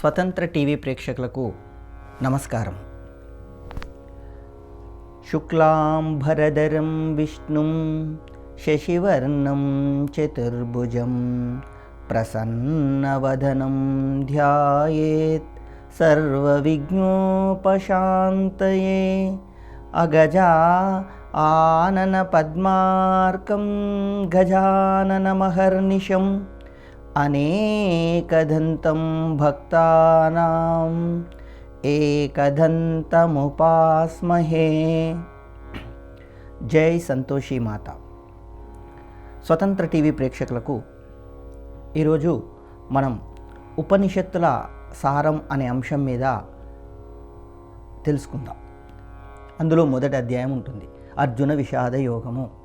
స్వతంత్ర టీవీ ప్రేక్షకులకు నమస్కారం. శుక్లాంబరధరం విష్ణుం శశివర్ణం చతుర్భుజం ప్రసన్నవదనం ధ్యాయేత్ సర్వవిఘ్నోపశాంతయే అగజా ఆనన పద్మార్కం గజాననమహర్నిశం అనేకదంతం భక్తానాం ఏకదంతముపాస్మహే. జై సంతోషి మాత. స్వతంత్ర టీవీ ప్రేక్షకులకు ఈరోజు మనం ఉపనిషత్తుల సారం అనే అంశం మీద తెలుసుకుందాం. అందులో మొదటి అధ్యాయం ఉంటుంది. అర్జున విషాద యోగము.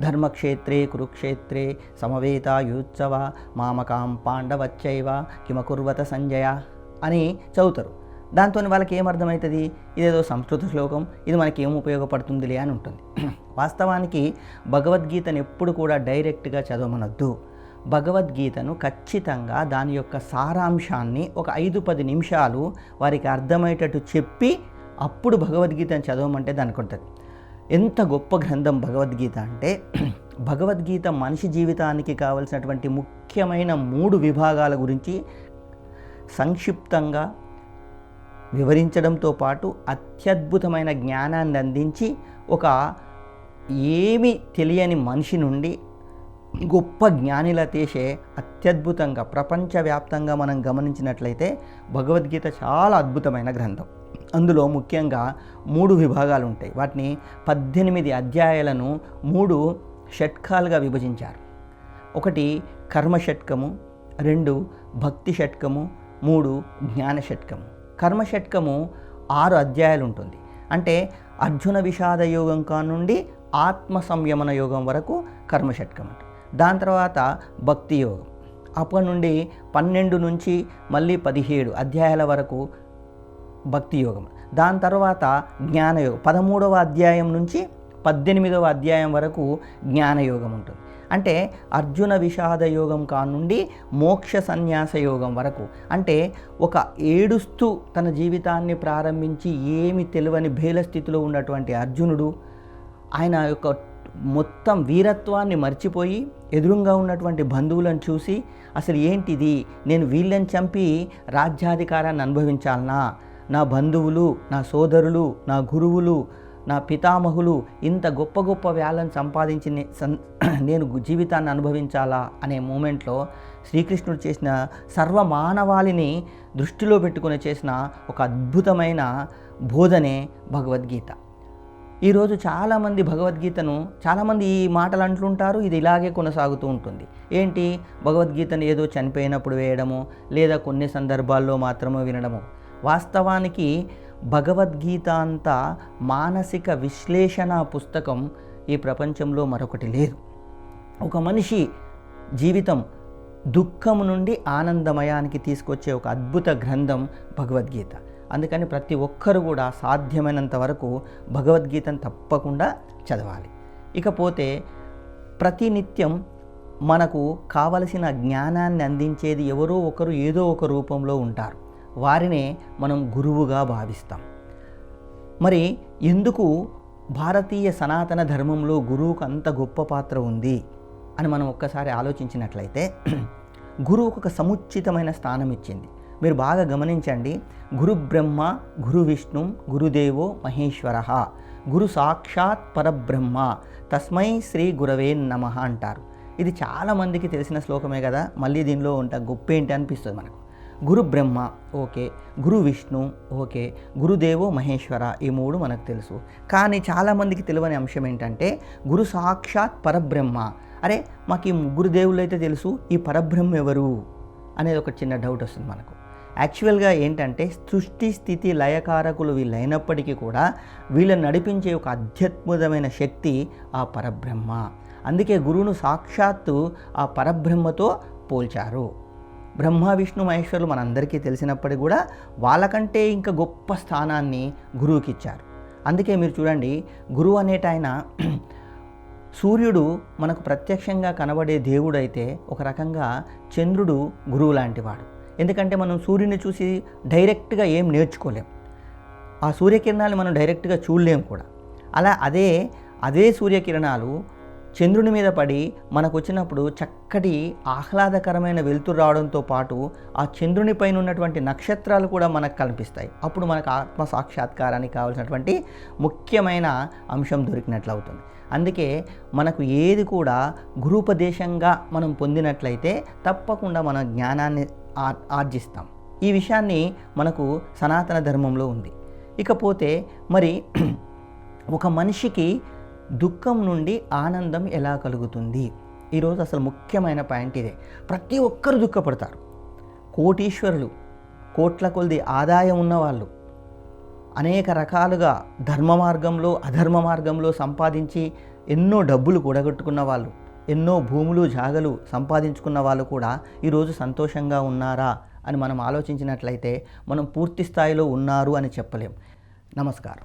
ధర్మక్షేత్రే కురుక్షేత్రే సమవేతాయుత్సవ మామకాం పాండవచ్చైవ కిమకుర్వత సంజయ అని చదువుతారు. దాంతో వాళ్ళకి ఏమర్థమవుతుంది ఇదేదో సంస్కృత శ్లోకం ఇది మనకి ఏం ఉపయోగపడుతుందిలే అని ఉంటుంది. వాస్తవానికి భగవద్గీతను ఎప్పుడు కూడా డైరెక్ట్గా చదవమనొద్దు. భగవద్గీతను ఖచ్చితంగా దాని యొక్క సారాంశాన్ని ఒక ఐదు పది నిమిషాలు వారికి అర్థమయ్యేటట్టు చెప్పి అప్పుడు భగవద్గీతను చదవమంటే దానికి ఉంటుంది ఎంత గొప్ప గ్రంథం భగవద్గీత అంటే భగవద్గీత మనిషి జీవితానికి కావలసినటువంటి ముఖ్యమైన మూడు విభాగాల గురించి సంక్షిప్తంగా వివరించడంతో పాటు అత్యద్భుతమైన జ్ఞానాన్ని అందించి ఒక ఏమి తెలియని మనిషి నుండి గొప్ప జ్ఞానిల తీసే అత్యద్భుతంగా ప్రపంచవ్యాప్తంగా మనం గమనించినట్లయితే భగవద్గీత చాలా అద్భుతమైన గ్రంథం. అందులో ముఖ్యంగా మూడు విభాగాలు ఉంటాయి వాటిని పద్దెనిమిది అధ్యాయాలను మూడు షట్కాలుగా విభజించారు. ఒకటి కర్మ షట్కము రెండు భక్తి షట్కము మూడు జ్ఞాన షట్కము కర్మ షట్కము ఆరు అధ్యాయాలు ఉంటుంది అంటే అర్జున విషాద యోగం కానుండి ఆత్మ సంయమన యోగం వరకు కర్మ షట్కం అంటే దాని తర్వాత భక్తి యోగం. అప్పటి నుండి పన్నెండు నుంచి మళ్ళీ పదిహేడు అధ్యాయాల వరకు భక్తి యోగం. దాని తర్వాత జ్ఞానయోగం పదమూడవ అధ్యాయం నుంచి పద్దెనిమిదవ అధ్యాయం వరకు జ్ఞానయోగం ఉంటుంది. అంటే అర్జున విషాద యోగం కానుండి మోక్ష సన్యాస యోగం వరకు. అంటే ఒక ఏడుస్తూ తన జీవితాన్ని ప్రారంభించి ఏమి తెలియని భేల స్థితిలో ఉన్నటువంటి అర్జునుడు ఆయన యొక్క మొత్తం వీరత్వాన్ని మర్చిపోయి ఎదురుగా ఉన్నటువంటి బంధువులను చూసి అసలు ఏంటిది? నేను వీళ్ళని చంపి రాజ్యాధికారాన్ని అనుభవించాలనా? నా బంధువులు నా సోదరులు నా గురువులు నా పితామహులు ఇంత గొప్ప గొప్ప వేళను సంపాదించి నేను జీవితాన్ని అనుభవించాలా అనే మూమెంట్లో శ్రీకృష్ణుడు చేసిన సర్వ మానవాళిని దృష్టిలో పెట్టుకుని చేసిన ఒక అద్భుతమైన బోధనే భగవద్గీత. ఈరోజు చాలామంది భగవద్గీతను చాలామంది ఈ మాటలు అంటుంటారు ఇది ఇలాగే కొనసాగుతూ ఉంటుంది. ఏంటి? భగవద్గీతను ఏదో చనిపోయినప్పుడు వేయడము లేదా కొన్ని సందర్భాల్లో మాత్రమే వినడము. వాస్తవానికి భగవద్గీత అంత మానసిక విశ్లేషణ పుస్తకం ఈ ప్రపంచంలో మరొకటి లేదు. ఒక మనిషి జీవితం దుఃఖం నుండి ఆనందమయానికి తీసుకొచ్చే ఒక అద్భుత గ్రంథం భగవద్గీత. అందుకని ప్రతి ఒక్కరు కూడా సాధ్యమైనంత వరకు భగవద్గీతను తప్పకుండా చదవాలి. ఇకపోతే ప్రతినిత్యం మనకు కావలసిన జ్ఞానాన్ని అందించేది ఎవరో ఒకరు ఏదో ఒక రూపంలో ఉంటారు. వారినే మనం గురువుగా భావిస్తాం. మరి ఎందుకు భారతీయ సనాతన ధర్మంలో గురువుకు అంత గొప్ప పాత్ర ఉంది అని మనం ఒక్కసారి ఆలోచించినట్లయితే గురువుకు ఒక సముచితమైన స్థానం ఇచ్చింది. మీరు బాగా గమనించండి. గురు బ్రహ్మ గురు విష్ణు గురుదేవో మహేశ్వర. గురు సాక్షాత్ పరబ్రహ్మ. తస్మై శ్రీ గురవే నమ అంటారు. ఇది చాలామందికి తెలిసిన శ్లోకమే కదా. మళ్ళీ దీనిలో ఉంటా గొప్ప ఏంటి అనిపిస్తుంది మనకు? గురు బ్రహ్మ ఓకే గురు విష్ణు ఓకే గురుదేవో మహేశ్వర ఈ మూడు మనకు తెలుసు. కానీ చాలామందికి తెలియని అంశం ఏంటంటే గురు సాక్షాత్ పరబ్రహ్మ. అరే మాకు ఈ ముగ్గురు దేవుళ్ళు అయితే తెలుసు ఈ పరబ్రహ్మ ఎవరు? అనేది ఒక చిన్న డౌట్ వస్తుంది మనకు. యాక్చువల్గా ఏంటంటే సృష్టి స్థితి లయకారకులు వీళ్ళైనప్పటికీ కూడా వీళ్ళని నడిపించే ఒక అత్యద్భుతమైన శక్తి ఆ పరబ్రహ్మ. అందుకే గురువును సాక్షాత్తు ఆ పరబ్రహ్మతో పోల్చారు. బ్రహ్మ విష్ణు మహేశ్వరులు మనందరికీ తెలిసినప్పటికీ కూడా వాళ్ళకంటే ఇంకా గొప్ప స్థానాన్ని గురువుకి ఇచ్చారు. అందుకే మీరు చూడండి గురువు అనేటాయన సూర్యుడు మనకు ప్రత్యక్షంగా కనబడే దేవుడైతే ఒక రకంగా చంద్రుడు గురువు లాంటివాడు. ఎందుకంటే మనం సూర్యుని చూసి డైరెక్ట్గా ఏం నేర్చుకోలేం. ఆ సూర్యకిరణాలు మనం డైరెక్ట్గా చూడలేం కూడా. అలా అదే అదే సూర్యకిరణాలు చంద్రుని మీద పడి మనకు వచ్చినప్పుడు చక్కటి ఆహ్లాదకరమైన వెలుతురు రావడంతో పాటు ఆ చంద్రుని పైన ఉన్నటువంటి నక్షత్రాలు కూడా మనకు కనిపిస్తాయి. అప్పుడు మనకు ఆత్మ సాక్షాత్కారానికి కావాల్సినటువంటి ముఖ్యమైన అంశం దొరికినట్లు అవుతుంది అందుకే మనకు ఏది కూడా గురుపదేశంగా మనం పొందినట్లయితే తప్పకుండా మన జ్ఞానాన్ని ఆర్జిస్తాం. ఈ విషయాన్ని మనకు సనాతన ధర్మంలో ఉంది. ఇకపోతే మరి ఒక మనిషికి దుఃఖం నుండి ఆనందం ఎలా కలుగుతుంది? ఈరోజు అసలు ముఖ్యమైన పాయింట్ ఇదే. ప్రతి ఒక్కరు దుఃఖపడతారు. కోటీశ్వరులు కోట్ల కొలది ఆదాయం ఉన్నవాళ్ళు అనేక రకాలుగా ధర్మ మార్గంలో అధర్మ మార్గంలో సంపాదించి ఎన్నో డబ్బులు కూడగట్టుకున్న వాళ్ళు ఎన్నో భూములు జాగలు సంపాదించుకున్న వాళ్ళు కూడా ఈరోజు సంతోషంగా ఉన్నారా అని మనం ఆలోచించినట్లయితే మనం పూర్తి స్థాయిలో ఉన్నారు అని చెప్పలేం. నమస్కారం.